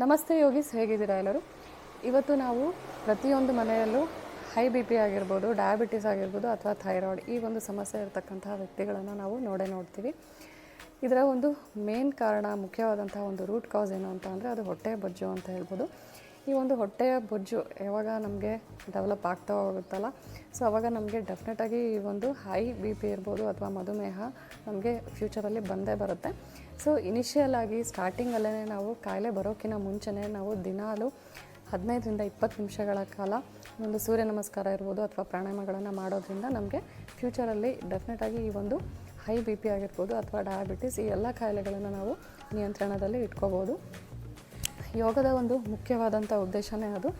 ನಮಸ್ತೆ ಯೋಗೀಸ್, ಹೇಗಿದ್ದೀರಾ ಎಲ್ಲರೂ? ಇವತ್ತು ನಾವು ಪ್ರತಿಯೊಂದು ಮನೆಯಲ್ಲೂ ಹೈ ಬಿ ಪಿ ಆಗಿರ್ಬೋದು ಡಯಾಬಿಟಿಸ್ ಆಗಿರ್ಬೋದು ಅಥವಾ ಥೈರಾಯ್ಡ್ ಈ ಒಂದು ಸಮಸ್ಯೆ ಇರತಕ್ಕಂತಹ ವ್ಯಕ್ತಿಗಳನ್ನು ನಾವು ನೋಡೇ ನೋಡ್ತೀವಿ. ಇದರ ಒಂದು ಮೇನ್ ಕಾರಣ ಮುಖ್ಯವಾದಂತಹ ಒಂದು ರೂಟ್ ಕಾಸ್ ಏನು ಅಂತ ಅಂದರೆ ಅದು ಹೊಟ್ಟೆ ಬೊಜ್ಜು ಅಂತ ಹೇಳ್ಬೋದು. ಈ ಒಂದು ಹೊಟ್ಟೆಯ ಬೊಜ್ಜು ಯಾವಾಗ ನಮಗೆ ಡೆವಲಪ್ ಆಗ್ತಾ ಹೋಗುತ್ತಲ್ಲ ಸೊ ಅವಾಗ ನಮಗೆ ಡೆಫಿನೆಟಾಗಿ ಈ ಒಂದು ಹೈ ಬಿ ಪಿ ಇರ್ಬೋದು ಅಥವಾ ಮಧುಮೇಹ ನಮಗೆ ಫ್ಯೂಚರಲ್ಲಿ ಬಂದೇ ಬರುತ್ತೆ. ಸೊ ಇನಿಷಿಯಲ್ ಆಗಿ ಸ್ಟಾರ್ಟಿಂಗಲ್ಲೇ ನಾವು ಕಾಯಿಲೆ ಬರೋಕ್ಕಿಂತ ಮುಂಚೆನೇ ನಾವು ದಿನಾಲು ಹದಿನೈದರಿಂದ ಇಪ್ಪತ್ತು ನಿಮಿಷಗಳ ಕಾಲ ಒಂದು ಸೂರ್ಯ ನಮಸ್ಕಾರ ಇರ್ಬೋದು ಅಥವಾ ಪ್ರಾಣಾಯಾಮಗಳನ್ನು ಮಾಡೋದ್ರಿಂದ ನಮಗೆ ಫ್ಯೂಚರಲ್ಲಿ ಡೆಫಿನೆಟಾಗಿ ಈ ಒಂದು ಹೈ ಬಿ ಪಿ ಆಗಿರ್ಬೋದು ಅಥವಾ ಡಯಾಬಿಟಿಸ್ ಈ ಎಲ್ಲ ಕಾಯಿಲೆಗಳನ್ನು ನಾವು ನಿಯಂತ್ರಣದಲ್ಲಿ ಇಟ್ಕೋಬೋದು. ಯೋಗದ ಒಂದು ಮುಖ್ಯವಾದಂಥ ಉದ್ದೇಶನೇ ಅದು.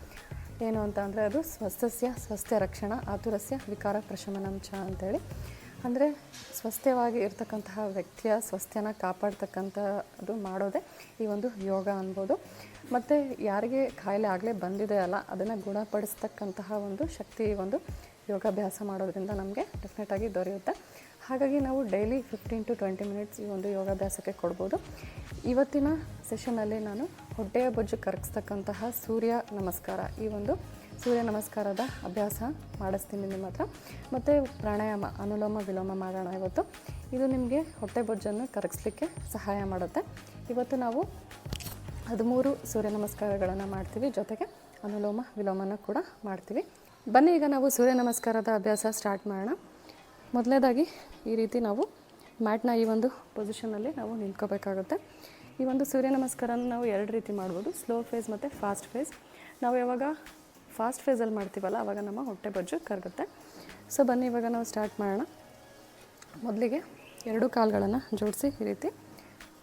ಏನು ಅಂತ ಅಂದರೆ ಅದು ಸ್ವಸ್ಥಸ್ಯ ಸ್ವಸ್ಥ್ಯ ರಕ್ಷಣಾ, ಆತುರಸ್ಯ, ವಿಕಾರ ಪ್ರಶಮನಂ ಚ ಅಂತೇಳಿ. ಅಂದರೆ ಸ್ವಸ್ಥವಾಗಿ ಇರ್ತಕ್ಕಂತಹ ವ್ಯಕ್ತಿಯ ಸ್ವಸ್ಥ್ಯನ ಕಾಪಾಡ್ತಕ್ಕಂಥದ್ದು ಮಾಡೋದೇ ಈ ಒಂದು ಯೋಗ ಅನ್ಬೋದು. ಮತ್ತು ಯಾರಿಗೆ ಕಾಯಿಲೆ ಆಗಲೇ ಬಂದಿದೆ ಅಲ್ಲ, ಅದನ್ನು ಗುಣಪಡಿಸ್ತಕ್ಕಂತಹ ಒಂದು ಶಕ್ತಿ ಒಂದು ಯೋಗಾಭ್ಯಾಸ ಮಾಡೋದ್ರಿಂದ ನಮಗೆ ಡೆಫಿನೆಟಾಗಿ ದೊರೆಯುತ್ತೆ. ಹಾಗಾಗಿ ನಾವು daily fifteen to twenty minutes ಈ ಒಂದು ಯೋಗಾಭ್ಯಾಸಕ್ಕೆ ಕೊಡ್ಬೋದು. ಇವತ್ತಿನ ಸೆಷನಲ್ಲಿ ನಾನು ಹೊಟ್ಟೆಯ ಬೊಜ್ಜು ಕರಗಿಸ್ತಕ್ಕಂತಹ ಸೂರ್ಯ ನಮಸ್ಕಾರ ಈ ಒಂದು ಸೂರ್ಯ ನಮಸ್ಕಾರದ ಅಭ್ಯಾಸ ಮಾಡಿಸ್ತೀನಿ ನಿಮ್ಮ ಹತ್ರ. ಮತ್ತು ಪ್ರಾಣಾಯಾಮ, ಅನುಲೋಮ, ವಿಲೋಮ ಮಾಡೋಣ ಇವತ್ತು. ಇದು ನಿಮಗೆ ಹೊಟ್ಟೆ ಬೊಜ್ಜನ್ನು ಕರಗಿಸ್ಲಿಕ್ಕೆ ಸಹಾಯ ಮಾಡುತ್ತೆ. ಇವತ್ತು ನಾವು ಹದಿಮೂರು ಸೂರ್ಯ ನಮಸ್ಕಾರಗಳನ್ನು ಮಾಡ್ತೀವಿ. ಜೊತೆಗೆ ಅನುಲೋಮ, ವಿಲೋಮನ ಕೂಡ ಮಾಡ್ತೀವಿ. ಬನ್ನಿ, ಈಗ ನಾವು ಸೂರ್ಯ ನಮಸ್ಕಾರದ ಅಭ್ಯಾಸ ಸ್ಟಾರ್ಟ್ ಮಾಡೋಣ. ಮೊದಲನೇದಾಗಿ ಈ ರೀತಿ ನಾವು ಮ್ಯಾಟ್ನ ಈ ಒಂದು ಪೊಸಿಷನಲ್ಲಿ ನಾವು ನಿಂತ್ಕೋಬೇಕಾಗುತ್ತೆ. ಈ ಒಂದು ಸೂರ್ಯ ನಮಸ್ಕಾರನ ನಾವು ಎರಡು ರೀತಿ ಮಾಡ್ಬೋದು. ಸ್ಲೋ ಫೇಸ್ ಮತ್ತು ಫಾಸ್ಟ್ ಫೇಸ್ ನಾವು ಯಾವಾಗ ಫಾಸ್ಟ್ ಫೇಸಲ್ಲಿ ಮಾಡ್ತೀವಲ್ಲ ಆವಾಗ ನಮ್ಮ ಹೊಟ್ಟೆ ಬಜ್ಜು ಕರಗುತ್ತೆ. ಸೊ ಬನ್ನಿ, ಇವಾಗ ನಾವು ಸ್ಟಾರ್ಟ್ ಮಾಡೋಣ. ಮೊದಲಿಗೆ ಎರಡು ಕಾಲುಗಳನ್ನು ಜೋಡಿಸಿ ಈ ರೀತಿ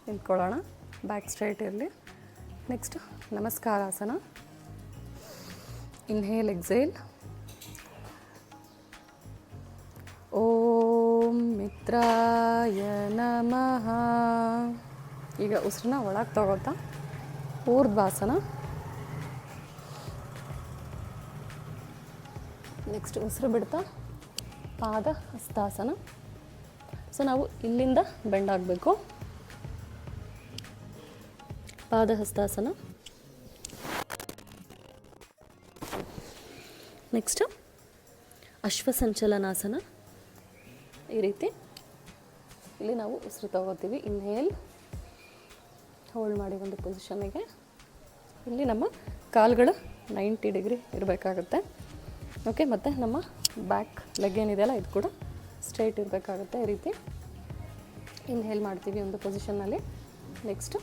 ನಿಂತ್ಕೊಳ್ಳೋಣ. ಬ್ಯಾಕ್ ಸ್ಟ್ರೈಟ್ ಇರಲಿ. ನೆಕ್ಸ್ಟ್ ನಮಸ್ಕಾರಾಸನ. ಇನ್ಹೇಲ್ ಎಕ್ಸೇಲ್ ಓಂ ಮಿತ್ರಾಯ ನಮಃ. ಈಗ ಉಸಿರನ್ನ ಒಳಗೆ ತಗೋತಾ, ಊರ್ಧ್ವಾಸನ. ನೆಕ್ಸ್ಟ್ ಉಸಿರು ಬಿಡ್ತಾ, ಪಾದ ಹಸ್ತಾಸನ ಸೊ ನಾವು ಇಲ್ಲಿಂದ ಬೆಂಡ್ ಆಗಬೇಕು. ಪಾದ ಹಸ್ತಾಸನ ನೆಕ್ಸ್ಟ್ ಅಶ್ವಸಂಚಲನಾಸನ. ಈ ರೀತಿ ಇಲ್ಲಿ ನಾವು ಉಸಿರು ತಗೋತೀವಿ. ಇನ್ಹೇಲ್ ಹೋಲ್ಡ್ ಮಾಡಿ ಒಂದು ಪೊಸಿಷನ್ನಿಗೆ ಇಲ್ಲಿ ನಮ್ಮ ಕಾಲುಗಳು ನೈಂಟಿ ಡಿಗ್ರಿ ಇರಬೇಕಾಗುತ್ತೆ. ಓಕೆ ಮತ್ತು ನಮ್ಮ ಬ್ಯಾಕ್ ಲೆಗ್ ಏನಿದೆಯಲ್ಲ ಇದು ಕೂಡ ಸ್ಟ್ರೈಟ್ ಇರಬೇಕಾಗುತ್ತೆ ಈ ರೀತಿ. ಇನ್ಹೇಲ್ ಮಾಡ್ತೀವಿ ಒಂದು ಪೊಸಿಷನ್ನಲ್ಲಿ ನೆಕ್ಸ್ಟ್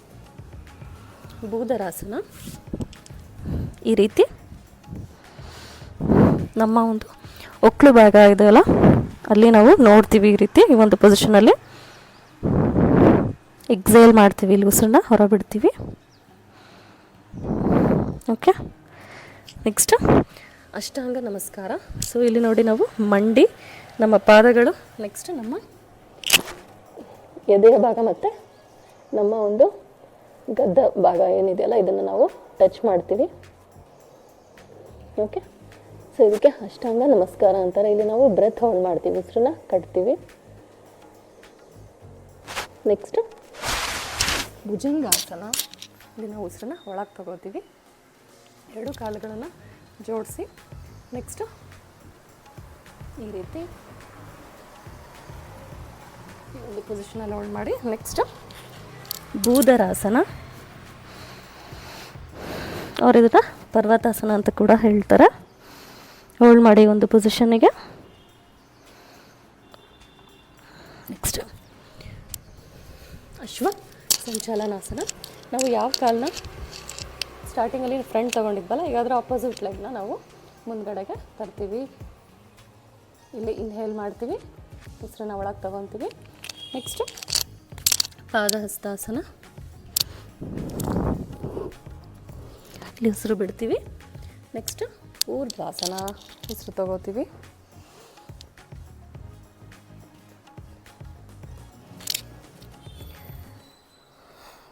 ಬೂದರಾಸನ. ಈ ರೀತಿ ನಮ್ಮ ಒಂದು ಒಕ್ಳು ಭಾಗ ಇದೆಯಲ್ಲ ಅಲ್ಲಿ ನಾವು ನೋಡ್ತೀವಿ ಈ ರೀತಿ, ಈ ಒಂದು ಪೊಸಿಷನಲ್ಲಿ ಎಕ್ಸೈಲ್ ಮಾಡ್ತೀವಿ ಇಲ್ಲಿ ಉಸಿರನ್ನ, ಹೊರಬಿಡ್ತೀವಿ. ಓಕೆ ನೆಕ್ಸ್ಟ್ ಅಷ್ಟಾಂಗ ನಮಸ್ಕಾರ. ಸೊ ಇಲ್ಲಿ ನೋಡಿ ನಾವು ಮಂಡಿ, ನಮ್ಮ ಪಾದಗಳು ನೆಕ್ಸ್ಟ್ ನಮ್ಮ ಎದೆಯ ಭಾಗ ಮತ್ತು ನಮ್ಮ ಒಂದು ಗದ್ದ ಭಾಗ ಏನಿದೆಯಲ್ಲ, ಇದನ್ನು ನಾವು ಟಚ್ ಮಾಡ್ತೀವಿ. ಓಕೆ ಸೊ ಇದಕ್ಕೆ ಅಷ್ಟಾಂಗ ನಮಸ್ಕಾರ ಅಂತಾರೆ. ಇಲ್ಲಿ ನಾವು ಬ್ರೆತ್ ಹೋಲ್ಡ್ ಮಾಡ್ತೀವಿ, ಉಸಿರನ್ನ ಕಟ್ತೀವಿ. ನೆಕ್ಸ್ಟ್ ಭುಜಂಗಾಸನ. ಇಲ್ಲಿ ನಾವು ಉಸಿರನ್ನ ಒಳಗೆ ತಗೋತೀವಿ ಎರಡು ಕಾಲುಗಳನ್ನು ಜೋಡಿಸಿ. ನೆಕ್ಸ್ಟು ಈ ರೀತಿ ಒಂದು ಪೊಸಿಷನಲ್ಲಿ ಹೋಲ್ಡ್ ಮಾಡಿ. ನೆಕ್ಸ್ಟು ಬೂದರಾಸನ ಅವ್ರ ಇದನ್ನು ಪರ್ವತಾಸನ ಅಂತ ಕೂಡ ಹೇಳ್ತಾರೆ. ಹೋಲ್ಡ್ ಮಾಡಿ ಒಂದು ಪೊಸಿಷನ್ನಿಗೆ ನೆಕ್ಸ್ಟ್ ಅಶ್ವ ಸಂಚಾಲನಾಸನ. ನಾವು ಯಾವ ಕಾಲನ್ನ ಸ್ಟಾರ್ಟಿಂಗಲ್ಲಿ ಫ್ರಂಟ್ ತೊಗೊಂಡಿದ್ವಲ್ಲ ಈಗ ಅದರ ಆಪೋಸಿಟ್ ಲೆಗ್ನ ನಾವು ಮುಂದ್ಗಡೆಗೆ ತರ್ತೀವಿ. ಇಲ್ಲಿ ಇನ್ಹೇಲ್ ಮಾಡ್ತೀವಿ, ಉಸಿರನ್ನ ಒಳಗೆ ತೊಗೊತೀವಿ. ನೆಕ್ಸ್ಟ್ ಪಾದಹಸ್ತಾಸನ. ಇಲ್ಲಿ ಉಸಿರು ಬಿಡ್ತೀವಿ. ನೆಕ್ಸ್ಟ್ ಊರ್ಧ್ವಾಸನ, ಉಸಿರು ತಗೋತೀವಿ.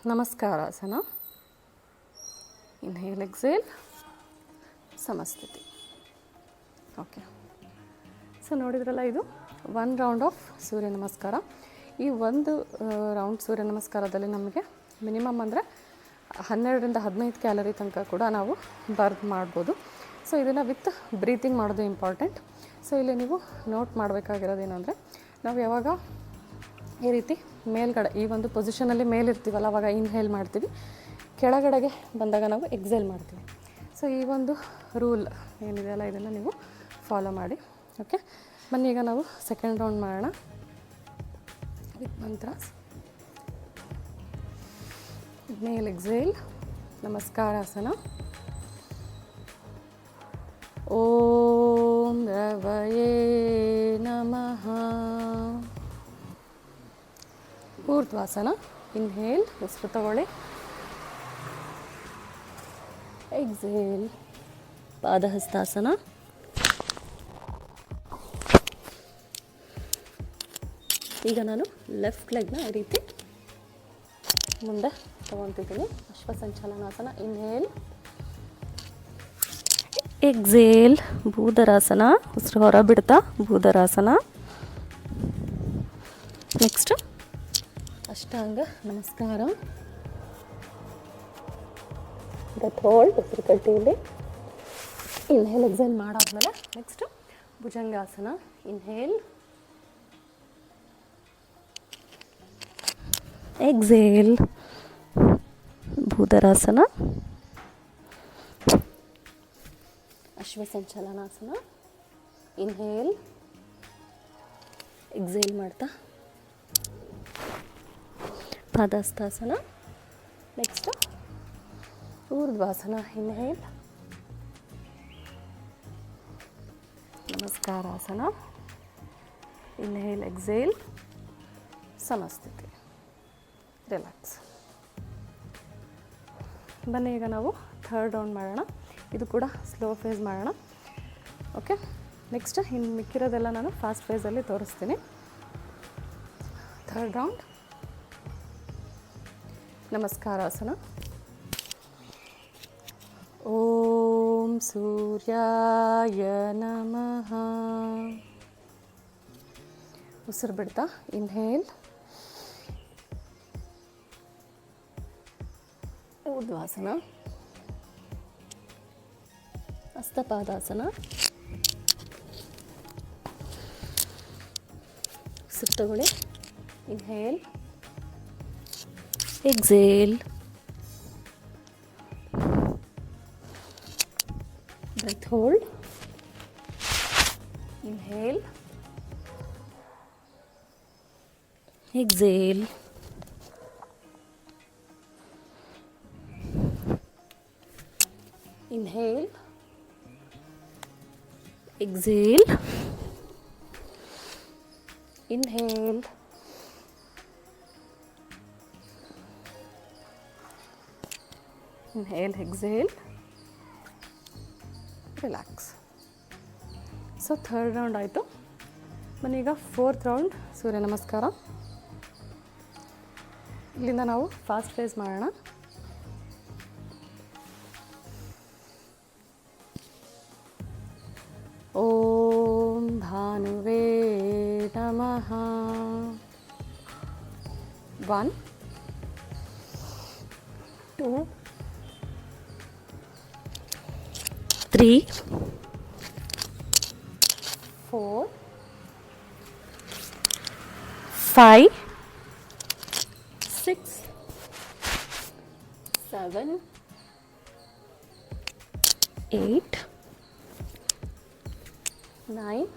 ನಮಸ್ಕಾರಾಸನ. ಇನ್ಹೇಲ್ ಎಕ್ಸೇಲ್ ಸಮಸ್ಥಿತಿ. ಓಕೆ. ಸೊ ನೋಡಿದ್ರಲ್ಲ ಇದು ಒನ್ ರೌಂಡ್ ಆಫ್ ಸೂರ್ಯ ನಮಸ್ಕಾರ. ಈ ಒಂದು ರೌಂಡ್ ಸೂರ್ಯ ನಮಸ್ಕಾರದಲ್ಲಿ ನಮಗೆ ಮಿನಿಮಮ್ ಅಂದರೆ ಹನ್ನೆರಡರಿಂದ ಹದಿನೈದು ಕ್ಯಾಲರಿ ತನಕ ಕೂಡ ನಾವು ಬರ್ನ್ ಮಾಡ್ಬೋದು. ಸೊ ಇದನ್ನು ವಿತ್ ಬ್ರೀತಿಂಗ್ ಮಾಡೋದು ಇಂಪಾರ್ಟೆಂಟ್ ಸೊ ಇಲ್ಲಿ ನೀವು ನೋಟ್ ಮಾಡಬೇಕಾಗಿರೋದೇನೆಂದರೆ ನಾವು ಯಾವಾಗ ಈ ರೀತಿ ಮೇಲ್ಗಡೆ, ಈ ಒಂದು ಪೊಸಿಷನಲ್ಲಿ ಮೇಲಿರ್ತೀವಲ್ಲ, ಅವಾಗ ಇನ್ಹೇಲ್ ಮಾಡ್ತೀವಿ. ಕೆಳಗಡೆಗೆ ಬಂದಾಗ ನಾವು ಎಕ್ಸೈಲ್ ಮಾಡ್ತೀವಿ. ಸೊ ಈ ಒಂದು ರೂಲ್ ಏನಿದೆಯಲ್ಲ ಇದನ್ನು ನೀವು ಫಾಲೋ ಮಾಡಿ ಓಕೆ ಬನ್ನಿ, ಈಗ ನಾವು ಸೆಕೆಂಡ್ ರೌಂಡ್ ಮಾಡೋಣ. ವಿತ್ ಮಂತ್ರಾಸ್ ಮೇಲ್ ಎಕ್ಸೇಲ್ ನಮಸ್ಕಾರಾಸನ ಓಂ ರವಯೇ ನಮಃ ಊರ್ಧ್ವಾಸನ ಇನ್ಹೇಲ್ ಉಸಿರು ತಗೊಳ್ಳಿ ಎಕ್ಸೇಲ್ ಪಾದಹಸ್ತಾಸನ. ಈಗ ನಾನು ಲೆಫ್ಟ್ ಲೆಗ್ನ ಈ ರೀತಿ ಮುಂದೆ ತಗೊತಿದ್ದೀನಿ. ಅಶ್ವಸಂಚಲನಾಸನ. ಇನ್ಹೇಲ್ ಎಕ್ಸೇಲ್ ಭೂದರಾಸನ ಉಸಿರು ಹೊರ ಬಿಡ್ತಾ ಭೂದರಾಸನ ನೆಕ್ಸ್ಟ್ ಅಷ್ಟಾಂಗ ನಮಸ್ಕಾರ. ಬ್ರೆತ್ ಹೋಲ್ಡ್ ಇನ್ಹೇಲ್ ಕಟ್ಟಿಯಲ್ಲಿ ಇನ್ಹೇಲ್ ಎಕ್ಸೇಲ್ ಮಾಡಾದ್ಮೇಲೆ ನೆಕ್ಸ್ಟ್ ಭುಜಂಗಾಸನ. ಇನ್ಹೇಲ್ ಎಕ್ಸೇಲ್ ಭೂದರಾಸನ ಅಶ್ವಸಂಚಲನಾಸನ. ಇನ್ಹೇಲ್ ಎಕ್ಸೇಲ್ ಮಾಡ್ತಾ. ಪಾದಸ್ಥಾಸನ. ನೆಕ್ಸ್ಟ್ ಊರ್ಧ್ವಾಸನ ಇನ್ಹೇಲ್ ನಮಸ್ಕಾರಾಸನ ಇನ್ಹೇಲ್ ಎಕ್ಸೇಲ್ ಸಮಸ್ಥಿತಿ ರಿಲ್ಯಾಕ್ಸ್ ಬನ್ನಿ ಈಗ ನಾವು ಥರ್ಡ್ ರೌಂಡ್ ಮಾಡೋಣ. ಇದು ಕೂಡ ಸ್ಲೋ ಫೇಸ್ ಮಾಡೋಣ. ಓಕೆ ನೆಕ್ಸ್ಟ್ ಇನ್ನು ಮಿಕ್ಕಿರೋದೆಲ್ಲ ನಾನು ಫಾಸ್ಟ್ ಫೇಸಲ್ಲಿ ತೋರಿಸ್ತೀನಿ. ಥರ್ಡ್ ರೌಂಡ್ ನಮಸ್ಕಾರಾಸನ ಓಂ ಸೂರ್ಯಾಯ ನಮಃ ಉಸಿರು ಬಿಡ್ತಾ ಇನ್ಹೇಲ್ ಊರ್ಧ್ವಾಸನ ಹಸ್ತಪಾದಾಸನ ಉಸಿರು ತಗೊಳ್ಳಿ inhale exhale hold. Inhale. Exhale. Inhale. Exhale. Inhale. Inhale exhale. Relax so third round ಆಯಿತು. ಮನೀಗ ಫೋರ್ತ್ ರೌಂಡ್ ಸೂರ್ಯ, ನಮಸ್ಕಾರ. ಇಲ್ಲಿಂದ ನಾವು ಫಾಸ್ಟ್ ಫೇಸ್ ಮಾಡೋಣ. ಓಂ ಭಾನುವೇ ನಮಃ. One two three, four, five, six, seven, eight, nine,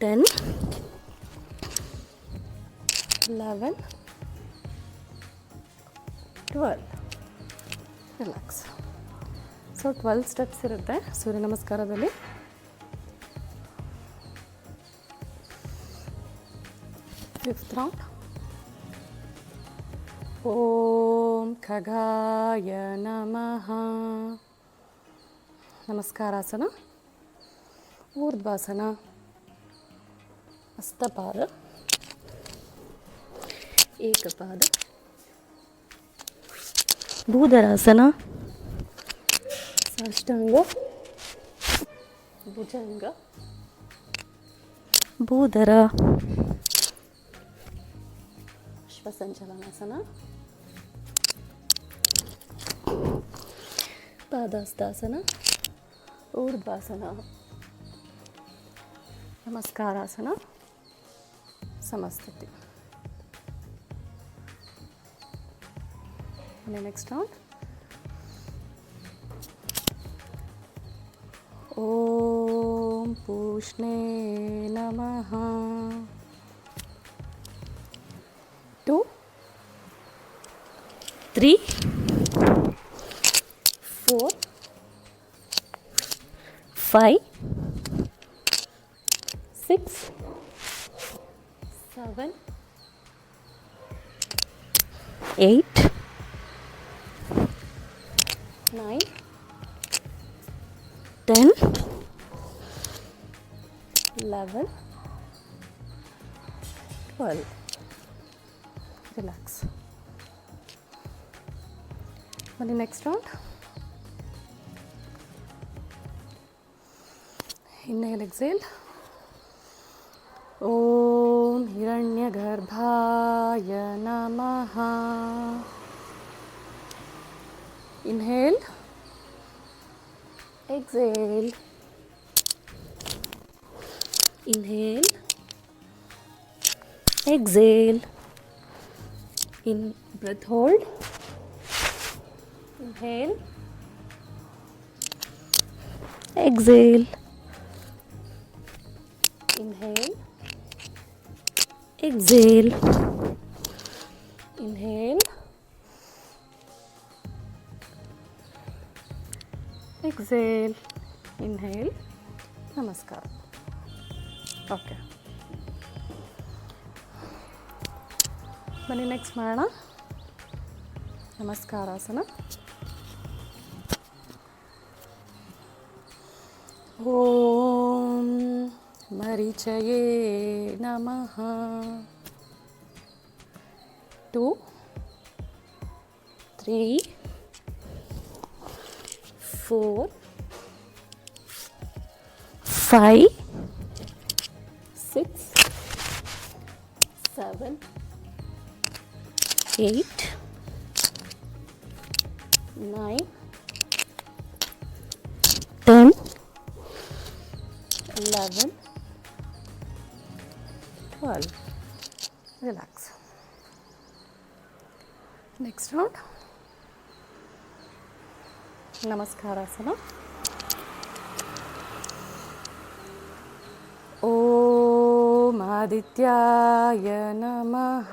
ten, eleven, twelve. Relax. So twelve steps ಇರುತ್ತೆ. ಸೂರ್ಯ ನಮಸ್ಕಾರದಲ್ಲಿ. ಫಿಫ್ತ್ ರೌಂಡ್ ಓಂ ಖಗಾಯ ನಮಃ. ನಮಸ್ಕಾರಾಸನ. ಊರ್ಧ್ವಾಸನ. ಹಸ್ತಪಾದ ಏಕಪಾದ. ಭೂಧರಾಸನ అష్టంగా. భుజంగా. భూధర. విశ్వసంచలనాసన పాదాస్తాసన. ఊర్ధ్వాసన. నమస్కారాసన. సమస్థితి. నెక్స్ట్ రౌండ్ पूष्णे नमः। Two three four five six seven eight 11, 12. Relax. మళ్ళీ నెక్స్ట్ రౌండ్ ఇన్హేల్ ఎక్సేల్ ఓం హిరణ్యగర్భాయ నమ inhale exhale inhale. Exhale. In breath hold. Inhale. Exhale. Inhale. Exhale. Inhale. Exhale. Inhale. Namaskar. Okay. ಬನ್ನಿ next ಮಾಡೋಣ. ನಮಸ್ಕಾರಾಸನ ಓಂ ಮರಿಚಯೇ ನಮಃ. Two three four five, eight, nine, ten, eleven, twelve. Relax. Next round. Namaskarasana. ॐ आदित्याय नमः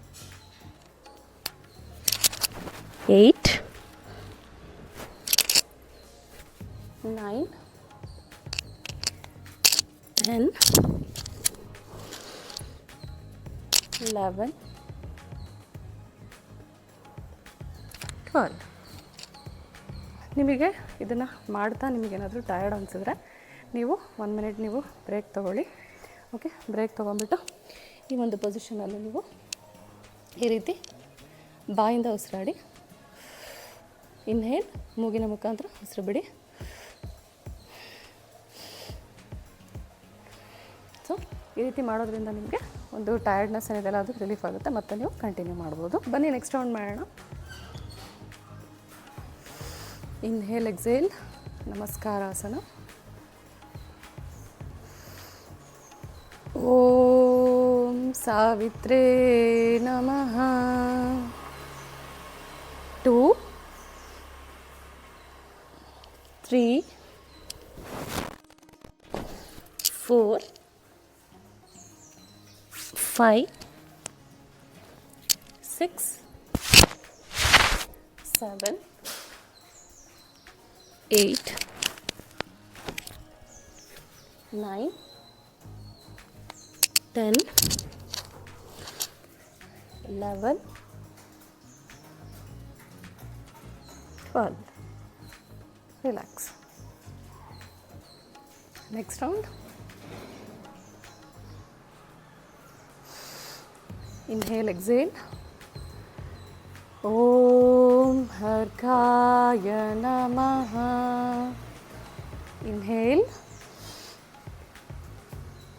11 twelve ನಿಮಗೆ ಇದನ್ನು ಮಾಡ್ತಾ ನಿಮಗೇನಾದರೂ ಟಯರ್ಡ್ ಅನಿಸಿದ್ರೆ ನೀವು ಒನ್ ಮಿನಿಟ್ ನೀವು ಬ್ರೇಕ್ ತೊಗೊಳ್ಳಿ. ಓಕೆ ಬ್ರೇಕ್ ತೊಗೊಂಬಿಟ್ಟು ಈ ಒಂದು ಪೊಸಿಷನಲ್ಲಿ ನೀವು ಈ ರೀತಿ ಬಾಯಿಂದ ಉಸಿರಾಡಿ. ಇನ್ಹೇಲ್ ಮೂಗಿನ ಮುಖಾಂತರ ಉಸಿರು ಬಿಡಿ. ಈ ರೀತಿ ಮಾಡೋದ್ರಿಂದ ನಿಮಗೆ ಒಂದು ಟಯರ್ಡ್ನೆಸ್ ಏನಿದೆಲ್ಲ ಅದು ರಿಲೀಫ್ ಆಗುತ್ತೆ, ಮತ್ತೆ ನೀವು ಕಂಟಿನ್ಯೂ ಮಾಡ್ಬೋದು. ಬನ್ನಿ ನೆಕ್ಸ್ಟ್ ರೌಂಡ್ ಮಾಡೋಣ. ಇನ್ಹೇಲ್ ಎಕ್ಸೇಲ್ ನಮಸ್ಕಾರಾಸನ ಓಂ ಸಾವಿತ್ರೇ ನಮಃ. Two three four five, six, seven, eight, nine, ten, eleven, twelve. Relax. Next round. inhale exhale. Om harkaya namaha. Inhale.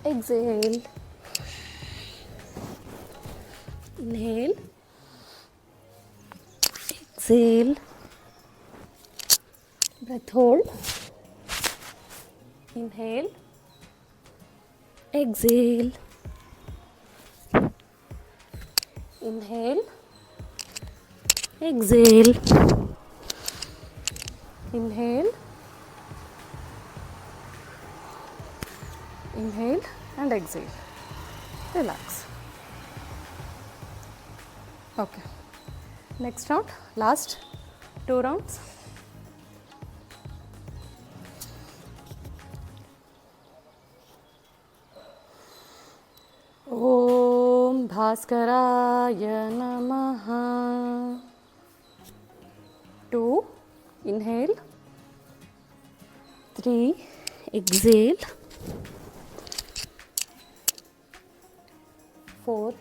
Exhale. Inhale. Exhale. Breath hold. Inhale. Exhale. Inhale. Exhale. Inhale. Inhale and exhale. Relax. Okay. Next round, last two rounds. भास्कराय नमः। Two inhale three exhale four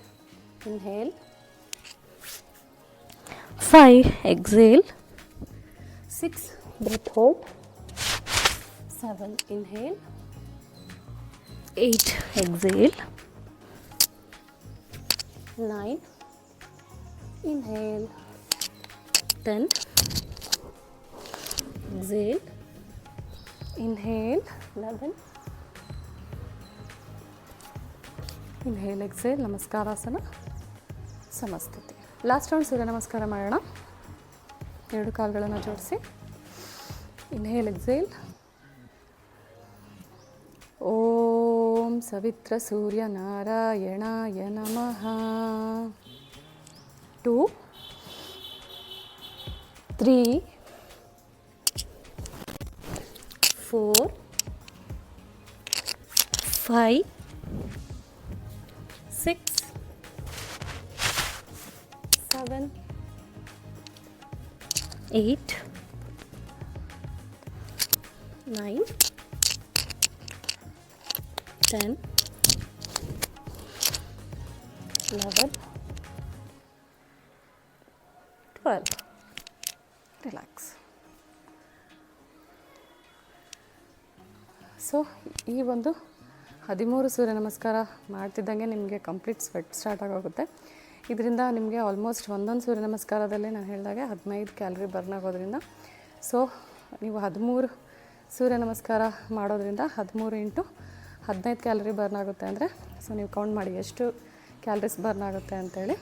inhale five exhale six breath hold seven inhale eight exhale. Nine. Inhale. Ten. Exhale. Inhale. 11 inhale exhale Namaskarasana ಸಮಸ್ಥಿತಿ last round ಸೂರ್ಯ ನಮಸ್ಕಾರ ಮಾಡೋಣ ಎರಡು ಕಾಲುಗಳನ್ನು ಜೋಡಿಸಿ. Inhale exhale ஓம் சவித்ர சூரிய நாராயணாய நமஹா. Two three four five six seven eight nine 10 11 12 relax so ಈ ಒಂದು ಹದಿಮೂರು ಸೂರ್ಯ ನಮಸ್ಕಾರ ಮಾಡ್ತಿದ್ದಂಗೆ ನಿಮಗೆ ಕಂಪ್ಲೀಟ್ ಸ್ವೆಟ್ ಸ್ಟಾರ್ಟ್ ಆಗೋಗುತ್ತೆ. ಇದರಿಂದ ನಿಮಗೆ ಆಲ್ಮೋಸ್ಟ್ ಒಂದೊಂದು ಸೂರ್ಯ ನಮಸ್ಕಾರದಲ್ಲಿ ನಾನು ಹೇಳಿದಾಗೆ ಹದಿನೈದು ಕ್ಯಾಲರಿ ಬರ್ನ್ ಆಗೋದ್ರಿಂದ. ಸೊ ನೀವು ಹದಿಮೂರು ಸೂರ್ಯ ನಮಸ್ಕಾರ ಮಾಡೋದ್ರಿಂದ ಹದಿಮೂರು ಇಂಟು ಹದಿನೈದು ಕ್ಯಾಲರಿ ಬರ್ನ್ ಆಗುತ್ತೆ ಅಂದರೆ ಸೊ ನೀವು ಕೌಂಟ್ ಮಾಡಿ ಎಷ್ಟು ಕ್ಯಾಲರೀಸ್ ಬರ್ನ್ ಆಗುತ್ತೆ ಅಂತೇಳಿ.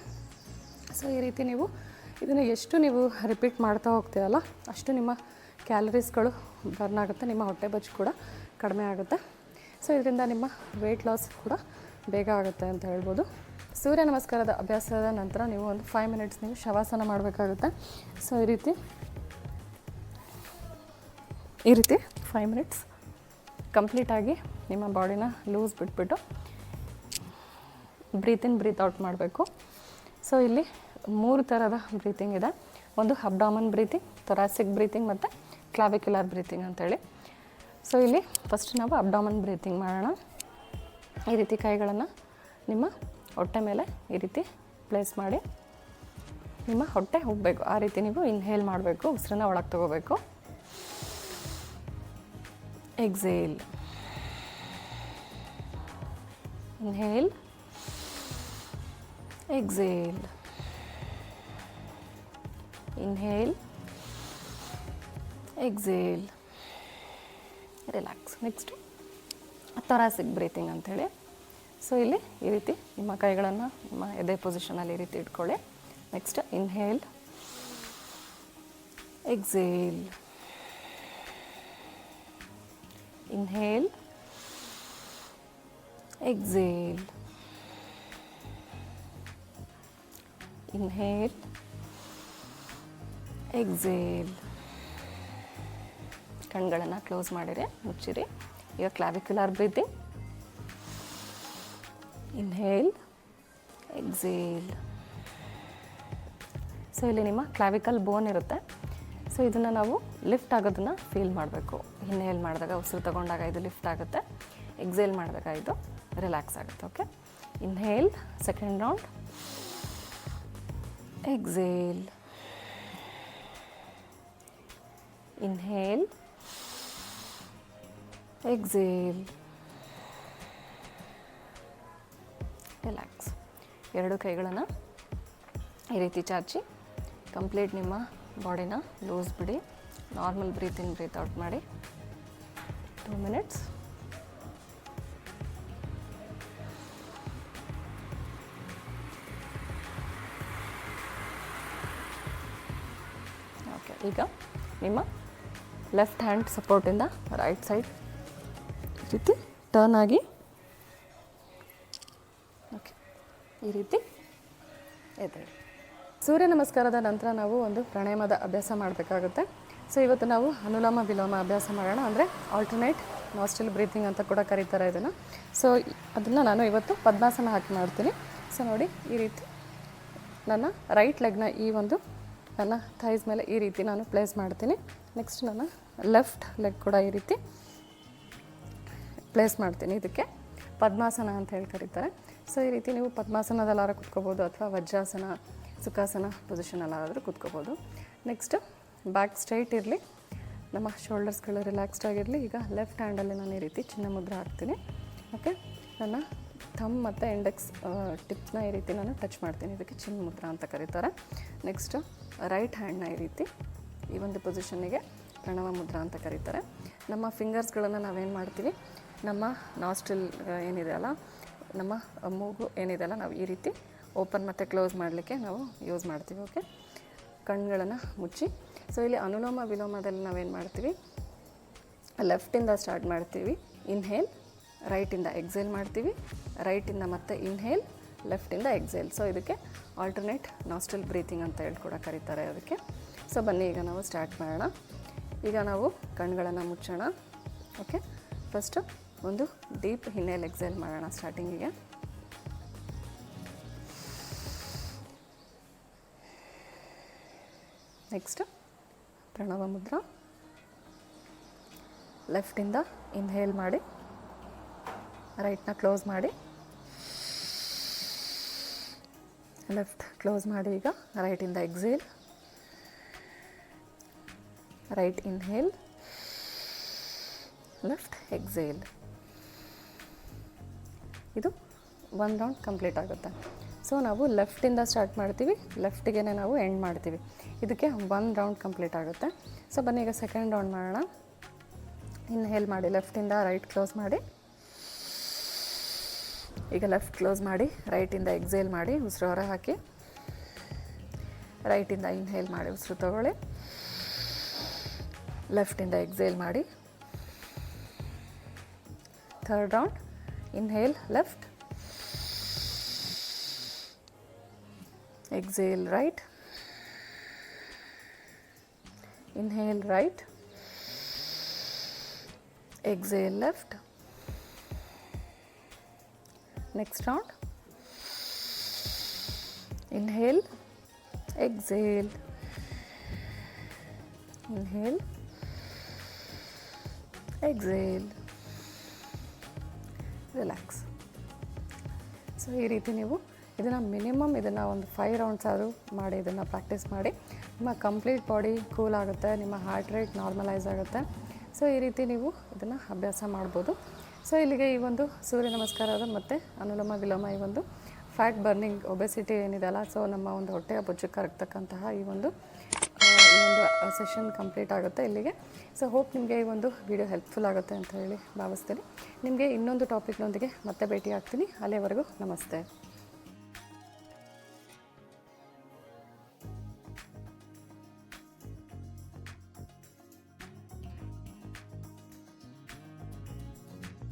ಸೊ ಈ ರೀತಿ ನೀವು ಇದನ್ನು ಎಷ್ಟು ನೀವು ರಿಪೀಟ್ ಮಾಡ್ತಾ ಹೋಗ್ತೀರಲ್ಲ, ಅಷ್ಟು ನಿಮ್ಮ ಕ್ಯಾಲರೀಸ್ಗಳು ಬರ್ನ್ ಆಗುತ್ತೆ, ನಿಮ್ಮ ಹೊಟ್ಟೆ ಬಜ್ಜು ಕೂಡ ಕಡಿಮೆ ಆಗುತ್ತೆ. ಸೊ ಇದರಿಂದ ನಿಮ್ಮ ವೆಯ್ಟ್ ಲಾಸ್ ಕೂಡ ಬೇಗ ಆಗುತ್ತೆ ಅಂತ ಹೇಳ್ಬೋದು. ಸೂರ್ಯ ನಮಸ್ಕಾರದ ಅಭ್ಯಾಸದ ನಂತರ ನೀವು ಒಂದು ಫೈವ್ ಮಿನಿಟ್ಸ್ ನೀವು ಶವಾಸನ ಮಾಡಬೇಕಾಗುತ್ತೆ. ಸೊ ಈ ರೀತಿ ಈ ರೀತಿ ಫೈವ್ ಮಿನಿಟ್ಸ್ ಕಂಪ್ಲೀಟಾಗಿ ನಿಮ್ಮ ಬಾಡಿನ ಲೂಸ್ ಬಿಟ್ಬಿಟ್ಟು ಬ್ರೀತ್ ಇನ್ ಬ್ರೀತ್ ಔಟ್ ಮಾಡಬೇಕು. ಸೊ ಇಲ್ಲಿ ಮೂರು ಥರದ ಬ್ರೀತಿಂಗ್ ಇದೆ. ಒಂದು ಅಬ್ಡಾಮನ್ ಬ್ರೀತಿಂಗ್ ತೊರಾಸಿಕ್ ಬ್ರೀತಿಂಗ್ ಮತ್ತು ಕ್ಲಾವಿಕ್ಯುಲರ್ ಬ್ರೀತಿಂಗ್ ಅಂತೇಳಿ. ಸೊ ಇಲ್ಲಿ ಫಸ್ಟ್ ನಾವು ಅಬ್ಡಾಮನ್ ಬ್ರೀತಿಂಗ್ ಮಾಡೋಣ. ಈ ರೀತಿ ಕೈಗಳನ್ನು ನಿಮ್ಮ ಹೊಟ್ಟೆ ಮೇಲೆ ಈ ರೀತಿ ಪ್ಲೇಸ್ ಮಾಡಿ. ನಿಮ್ಮ ಹೊಟ್ಟೆ ಹೋಗಬೇಕು ಆ ರೀತಿ ನೀವು ಇನ್ಹೇಲ್ ಮಾಡಬೇಕು, ಉಸಿರನ್ನ ಒಳಗೆ ತಗೋಬೇಕು. Exhale inhale exhale. Inhale. Exhale. Relax next thoracic breathing ಅಂಥೇಳಿ. ಸೊ ಇಲ್ಲಿ ಈ ರೀತಿ ನಿಮ್ಮ ಕೈಗಳನ್ನು ನಿಮ್ಮ ಎದೆ ಪೊಸಿಷನಲ್ಲಿ ಈ ರೀತಿ ಇಟ್ಕೊಳ್ಳಿ. Next inhale exhale inhale Exhale. inhale. Exhale. ಕಣ್ಗಳನ್ನು ಕ್ಲೋಸ್ ಮಾಡಿರಿ, ಮುಚ್ಚಿರಿ. ಈಗ clavicular breathing inhale exhale so ಇಲ್ಲಿ ನಿಮ್ಮ ಕ್ಲಾವಿಕಲ್ ಬೋನ್ ಇರುತ್ತೆ. ಸೊ ಇದನ್ನು ನಾವು ಲಿಫ್ಟ್ ಆಗೋದನ್ನು ಫೀಲ್ ಮಾಡಬೇಕು. ಇನ್ಹೇಲ್ ಮಾಡಿದಾಗ ಉಸಿರು ತಗೊಂಡಾಗ ಇದು ಲಿಫ್ಟ್ ಆಗುತ್ತೆ. ಎಕ್ಸೇಲ್ ಮಾಡಿದಾಗ ಇದು ರಿಲ್ಯಾಕ್ಸ್ ಆಗುತ್ತೆ, okay? Inhale second round. Exhale. Inhale exhale. Relax. ಎರಡು ಕೈಗಳನ್ನು ಈ ರೀತಿ ಚಾಚಿ, ಕಂಪ್ಲೀಟ್ ನಿಮ್ಮ ಬಾಡಿನ ಲೂಸ್ ಬಿಡಿ. Normal breathe in, breathe out ಮಾಡಿ ಟೂ ಮಿನಿಟ್ಸ್. ಓಕೆ, ಈಗ ನಿಮ್ಮ ಲೆಫ್ಟ್ ಹ್ಯಾಂಡ್ ಸಪೋರ್ಟಿಂದ ರೈಟ್ ಸೈಡ್ ಈ ರೀತಿ ಟರ್ನ್ ಆಗಿ. ಓಕೆ, ಈ ರೀತಿ ಎದ್ದೇಳಿ. ಸೂರ್ಯ ನಮಸ್ಕಾರದ ನಂತರ ನಾವು ಒಂದು ಪ್ರಾಣಾಯಾಮದ ಅಭ್ಯಾಸ ಮಾಡಬೇಕಾಗುತ್ತೆ. ಸೊ ಇವತ್ತು ನಾವು ಅನುಲೋಮ ವಿಲೋಮ ಅಭ್ಯಾಸ ಮಾಡೋಣ. ಅಂದರೆ ಆಲ್ಟರ್ನೇಟ್ ನಾಸ್ಟಿಲ್ ಬ್ರೀತಿಂಗ್ ಅಂತ ಕೂಡ ಕರೀತಾರೆ ಇದನ್ನು. ಸೊ ಅದನ್ನು ನಾನು ಇವತ್ತು ಪದ್ಮಾಸನ ಹಾಕಿ ಮಾಡ್ತೀನಿ. ಸೊ ನೋಡಿ, ಈ ರೀತಿ ನನ್ನ ರೈಟ್ ಲೆಗ್ನ ಈ ಒಂದು ನನ್ನ ಥೈಸ್ ಮೇಲೆ ಈ ರೀತಿ ನಾನು ಪ್ಲೇಸ್ ಮಾಡ್ತೀನಿ. ನೆಕ್ಸ್ಟ್ ನನ್ನ ಲೆಫ್ಟ್ ಲೆಗ್ ಕೂಡ ಈ ರೀತಿ ಪ್ಲೇಸ್ ಮಾಡ್ತೀನಿ ಇದಕ್ಕೆ. ಪದ್ಮಾಸನ ಅಂತ ಹೇಳಿ ಕರೀತಾರೆ. ಸೊ ಈ ರೀತಿ ನೀವು ಪದ್ಮಾಸನದಲ್ಲಾರ ಕುತ್ಕೋಬೋದು ಅಥವಾ ವಜ್ರಾಸನ, ಸುಖಾಸನ ಪೊಸಿಷನಲ್ಲಾದರೂ ಕುತ್ಕೋಬೋದು. ನೆಕ್ಸ್ಟ್ ಬ್ಯಾಕ್ ಸ್ಟ್ರೈಟ್ ಇರಲಿ. ನಮ್ಮ ಶೋಲ್ಡರ್ಸ್ಗಳು ರಿಲ್ಯಾಕ್ಸ್ಡ್ ಆಗಿರಲಿ. ಈಗ ಲೆಫ್ಟ್ ಹ್ಯಾಂಡಲ್ಲಿ ನಾನು ಈ ರೀತಿ ಚಿನ್ನ ಮುದ್ರೆ ಹಾಕ್ತೀನಿ. ಓಕೆ ನನ್ನ ಥಮ್ ಮತ್ತು ಇಂಡೆಕ್ಸ್ ಟಿಪ್ಸ್ನ ಈ ರೀತಿ ನಾನು ಟಚ್ ಮಾಡ್ತೀನಿ. ಇದಕ್ಕೆ ಚಿನ್ನ ಮುದ್ರ ಅಂತ ಕರೀತಾರೆ. ನೆಕ್ಸ್ಟ್ ರೈಟ್ ಹ್ಯಾಂಡ್ನ ಈ ರೀತಿ ಈ ಒಂದು ಪೊಸಿಷನ್ನಿಗೆ ಪ್ರಣವ ಮುದ್ರ ಅಂತ ಕರೀತಾರೆ. ನಮ್ಮ ಫಿಂಗರ್ಸ್ಗಳನ್ನು ನಾವೇನು ಮಾಡ್ತೀವಿ? ನಮ್ಮ ನಾಸ್ಟಿಲ್ ಏನಿದೆ ಅಲ್ಲ? ನಮ್ಮ ಮೂಗು ಏನಿದೆ ಅಲ್ಲ? ನಾವು ಈ ರೀತಿ ಓಪನ್ ಮತ್ತು ಕ್ಲೋಸ್ ಮಾಡಲಿಕ್ಕೆ ನಾವು ಯೂಸ್ ಮಾಡ್ತೀವಿ. ಓಕೆ ಕಣ್ಗಳನ್ನು ಮುಚ್ಚಿ ಸೊ ಇಲ್ಲಿ ಅನುಲೋಮ ವಿಲೋಮದಲ್ಲಿ ನಾವೇನು ಮಾಡ್ತೀವಿ? ಲೆಫ್ಟಿಂದ ಸ್ಟಾರ್ಟ್ ಮಾಡ್ತೀವಿ. ಇನ್ಹೇಲ್ ರೈಟಿಂದ ಎಕ್ಸೇಲ್ ಮಾಡ್ತೀವಿ. ರೈಟಿಂದ ಮತ್ತೆ ಇನ್ಹೇಲ್ ಲೆಫ್ಟಿಂದ ಎಕ್ಸೇಲ್ ಸೊ ಇದಕ್ಕೆ ಆಲ್ಟರ್ನೇಟ್ ನಾಸ್ಟಲ್ ಬ್ರೀತಿಂಗ್ ಅಂತ ಹೇಳಿ ಕೂಡ ಕರೀತಾರೆ ಅದಕ್ಕೆ. ಸೊ ಬನ್ನಿ, ಈಗ ನಾವು ಸ್ಟಾರ್ಟ್ ಮಾಡೋಣ. ಈಗ ನಾವು ಕಣ್ಗಳನ್ನು ಮುಚ್ಚೋಣ. ಓಕೆ ಫಸ್ಟು ಒಂದು ಡೀಪ್ ಹಿನ್ನೆಲ್ ಎಕ್ಸೇಲ್ ಮಾಡೋಣ ಸ್ಟಾರ್ಟಿಂಗಿಗೆ ನೆಕ್ಸ್ಟ್ ಪ್ರಣವ ಮುದ್ರ. ಲೆಫ್ಟಿಂದ ಇನ್ಹೇಲ್ ಮಾಡಿ. ರೈಟ್ನ ಕ್ಲೋಸ್ ಮಾಡಿ. ಲೆಫ್ಟ್ ಕ್ಲೋಸ್ ಮಾಡಿ ಈಗ. ರೈಟಿಂದ exhale right inhale left exhale ಇದು ಒನ್ ರೌಂಡ್ ಕಂಪ್ಲೀಟ್ ಆಗುತ್ತೆ. ಸೊ ನಾವು ಲೆಫ್ಟಿಂದ ಸ್ಟಾರ್ಟ್ ಮಾಡ್ತೀವಿ ಲೆಫ್ಟಿಗೆ ನಾವು ಎಂಡ್ ಮಾಡ್ತೀವಿ. ಇದಕ್ಕೆ ಒನ್ ರೌಂಡ್ ಕಂಪ್ಲೀಟ್ ಆಗುತ್ತೆ. ಸೊ ಬನ್ನಿ, ಈಗ ಸೆಕೆಂಡ್ ರೌಂಡ್ ಮಾಡೋಣ. ಇನ್ಹೇಲ್ ಮಾಡಿ, ಲೆಫ್ಟಿಂದ ರೈಟ್ ಕ್ಲೋಸ್ ಮಾಡಿ. ಈಗ ಲೆಫ್ಟ್ ಕ್ಲೋಸ್ ಮಾಡಿ ರೈಟಿಂದ ಎಕ್ಸೇಲ್ ಮಾಡಿ, ಉಸಿರು ಹೊರ ಹಾಕಿ. ರೈಟಿಂದ ಇನ್ಹೇಲ್ ಮಾಡಿ, ಉಸಿರು ತಗೊಳ್ಳಿ. ಲೆಫ್ಟಿಂದ ಎಕ್ಸೇಲ್ ಮಾಡಿ. Third round inhale left exhale right inhale right exhale left next round inhale exhale inhale exhale relax so ಈ ರೀತಿ ನೀವು ಇದನ್ನು ಮಿನಿಮಮ್ ಇದನ್ನು ಒಂದು ಫೈವ್ ರೌಂಡ್ಸ್ ಆದರೂ ಮಾಡಿ, ಇದನ್ನು ಪ್ರಾಕ್ಟೀಸ್ ಮಾಡಿ. ನಿಮ್ಮ ಕಂಪ್ಲೀಟ್ ಬಾಡಿ ಕೂಲ್ ಆಗುತ್ತೆ, ನಿಮ್ಮ ಹಾರ್ಟ್ ರೇಟ್ ನಾರ್ಮಲೈಸ್ ಆಗುತ್ತೆ. ಸೊ ಈ ರೀತಿ ನೀವು ಇದನ್ನು ಅಭ್ಯಾಸ ಮಾಡ್ಬೋದು. ಸೊ ಇಲ್ಲಿಗೆ ಈ ಒಂದು ಸೂರ್ಯ ನಮಸ್ಕಾರದ ಮತ್ತು ಅನುಲೋಮ ವಿಲೋಮ ಈ ಒಂದು ಫ್ಯಾಟ್ ಬರ್ನಿಂಗ್ ಒಬೆಸಿಟಿ ಏನಿದೆ ಅಲ್ಲ ಸೊ ನಮ್ಮ ಒಂದು ಹೊಟ್ಟೆಯ ಬೊಜ್ಜು ಕರಗ್ತಕ್ಕಂತಹ ಈ ಒಂದು ಈ ಒಂದು ಸೆಷನ್ ಕಂಪ್ಲೀಟ್ ಆಗುತ್ತೆ ಇಲ್ಲಿಗೆ. ಸೊ ಹೋಪ್ ನಿಮಗೆ ಈ ಒಂದು ವಿಡಿಯೋ ಹೆಲ್ಪ್ಫುಲ್ ಆಗುತ್ತೆ ಅಂತ ಹೇಳಿ ಭಾವಿಸ್ತೀನಿ. ನಿಮಗೆ ಇನ್ನೊಂದು ಟಾಪಿಕ್ನೊಂದಿಗೆ ಮತ್ತೆ ಭೇಟಿ ಆಗ್ತೀನಿ ಅಲ್ಲಿವರೆಗೂ ನಮಸ್ತೆ.